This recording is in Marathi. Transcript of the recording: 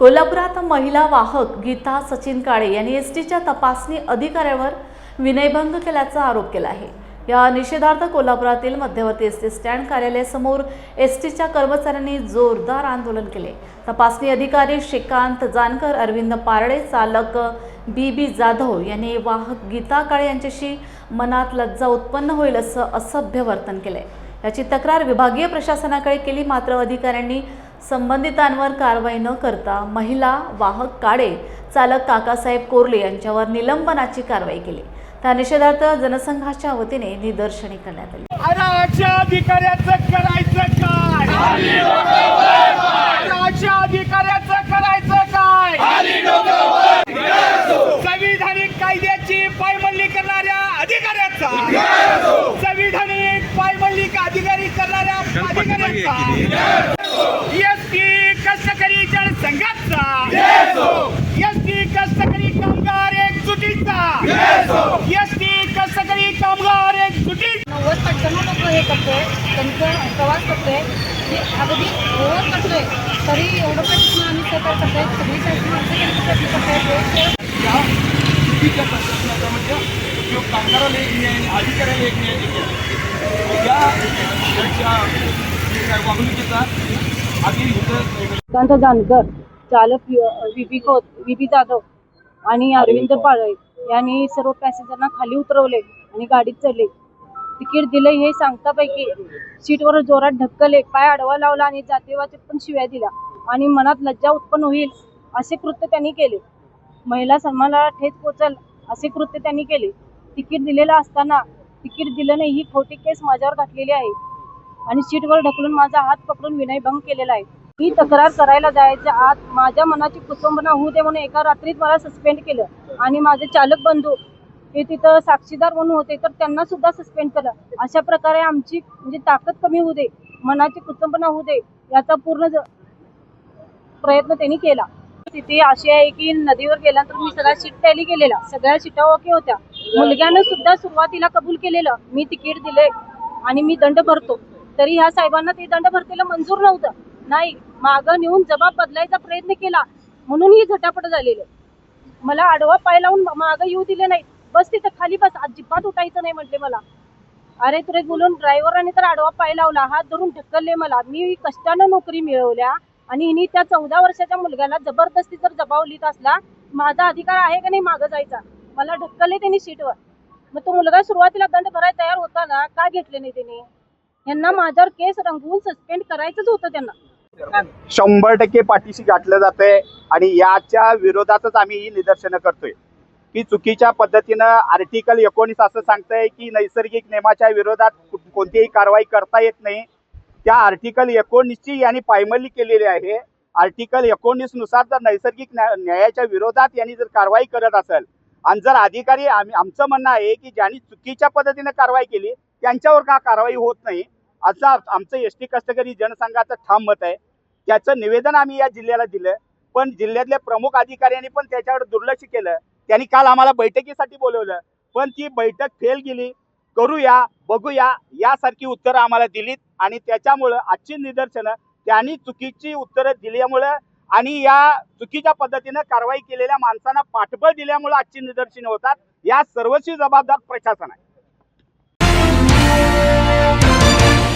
कोल्हापुरात महिला वाहक गीता सचिन काळे यांनी एस टीच्या तपासणी अधिकाऱ्यावर विनयभंग केल्याचा आरोप केला आहे. या निषेधार्थ कोल्हापुरातील मध्यवर्ती एस टी स्टँड कार्यालयासमोर एस टीच्या कर्मचाऱ्यांनी जोरदार आंदोलन केले. तपासणी अधिकारी श्रीकांत जानकर अरविंद पारडे चालक बी बी जाधव यांनी वाहक गीता काळे यांच्याशी मनात लज्जा उत्पन्न होईल असं असभ्य वर्तन केलंय. याची तक्रार विभागीय प्रशासनाकडे केली मात्र अधिकाऱ्यांनी संबंधितांवर कारवाई न करता महिला वाहक काळे चालक काकासाहेब कोरले यांच्यावर निलंबनाची कारवाई केली. त्या निषेधार्थ जनसंघाच्या वतीने निदर्शने करण्यात आली. अनाच्या अधिकाऱ्याचं करायचं काय? अनाच्या अधिकाऱ्याचं करायचं काय? संविधानिक कायद्याची पायमल्ली करणाऱ्या अधिकाऱ्याचा. संविधानिक पायमल्ली अधिकारी करणाऱ्या अधिकाऱ्याचा एस टी कष्टकरी जनसंघाचा एस टी कष्टकरी कामगार एक चुकीचा एस टी कष्टकरी कामगार एक चुकीचा नव्वद पंच्याण्णव लोक हे करते त्यांचा प्रवास करतोय अगदी ओव्हर करतोय तरी एवढं प्रश्न आम्ही करतोय सगळी चुकीच्या म्हणजे कामगाराला एक न्याय अधिकाऱ्याला एक न्याय या वागणुकीचा आधी जानकर चालक विपी खोत विपी जाधव आणि अरविंद पाळे यांनी सर्व पॅसेंजरना खाली उतरवले आणि गाडीत चढले. तिकीट दिले हे सांगतापैकी सीटवर जोरात ढक्कले पाय आडवा लावला आणि जातीवाचक पण शिव्या दिल्या आणि मनात लज्जा उत्पन्न होईल असे कृत्य त्यांनी केले. महिला सन्मानाला ठेच पोचल असे कृत्य त्यांनी केले. तिकीट दिलेलं असताना तिकीट दिलं नाही ही खोटी केस माझ्यावर घातलेली आहे आणि सीटवर ढकलून माझा हात पकडून विनयभंग केलेला आहे. ही तक्रार करायला जायच्या आत माझ्या मनाची कुटुंबना होऊ दे म्हणून एका रात्रीत मला सस्पेंड केलं. आणि माझे चालक बंधू ते तिथं साक्षीदार म्हणून होते तर त्यांना सुद्धा सस्पेंड केलं. अशा प्रकारे आमची म्हणजे ताकद कमी होऊ दे मनाची कुटुंबना होऊ दे याचा पूर्ण प्रयत्न त्यांनी केला. स्थिती अशी आहे की नदीवर गेल्यानंतर मी सगळ्या सीट टॅली केलेला सगळ्या सीटा ओके होत्या. मुलग्यानं सुद्धा सुरुवातीला कबूल केलेलं मी तिकीट दिले आणि मी दंड भरतो. तरी ह्या साहेबांना ते दंड भरतेला मंजूर नव्हतं. नाही मागं नेऊन जबाब बदलायचा प्रयत्न केला. म्हणून ही झटापट झालेली. मला आडवा पाय लावून मागं येऊ दिले नाही बस तिथं खाली बस. अजिबात उठायचं नाही म्हटले मला. अरे तुरे बोलून ड्रायव्हरांनी तर आडवा पाय लावला. हात धरून ढकलले मला. मी कष्टानं नोकरी मिळवल्या आणि हिने त्या चौदा वर्षाच्या मुलग्याला जबरदस्ती जर जबावलीत लिहित असला माझा अधिकार आहे का नाही मागं जायचा? मला ढकलले त्यांनी सीटवर. मग तो मुलगा सुरुवातीला दंड भरायला तयार होता ना? का घेतले नाही त्यांनी? यांना माझ्यावर केस रंगवून सस्पेंड करायचंच होतं त्यांना. शंभर टक्के पाठीशी गाठलं जातंय आणि याच्या विरोधातच आम्ही ही निदर्शनं करतोय. की चुकीच्या पद्धतीनं आर्टिकल एकोणीस असं सांगतंय की नैसर्गिक नियमाच्या विरोधात कोणतीही कारवाई करता येत नाही. त्या आर्टिकल एकोणीसची यांनी पायमल्ली केलेली आहे. आर्टिकल एकोणीसनुसार जर नैसर्गिक न्यायाच्या विरोधात यांनी जर कारवाई करत असेल आणि जर अधिकारी आम्ही आमचं म्हणणं आहे की ज्यांनी चुकीच्या पद्धतीनं कारवाई केली त्यांच्यावर का कारवाई होत नाही? असं आमचं एस टी कष्टकरी जनसंघाचं ठाम मत आहे. त्याचं निवेदन आम्ही या जिल्ह्याला दिलं. पण जिल्ह्यातल्या प्रमुख अधिकाऱ्यांनी पण त्याच्यावर दुर्लक्ष केलं. त्यांनी काल आम्हाला बैठकीसाठी बोलवलं. पण ती बैठक फेल गेली. करूया बघूया यासारखी उत्तरं आम्हाला दिलीत आणि त्याच्यामुळं आजची निदर्शनं त्यांनी चुकीची उत्तरं दिल्यामुळं आणि या चुकीच्या पद्धतीनं कारवाई केलेल्या माणसांना पाठबळ दिल्यामुळं आजची निदर्शनं होतात. या सर्वस्वी जबाबदार प्रशासन आहे.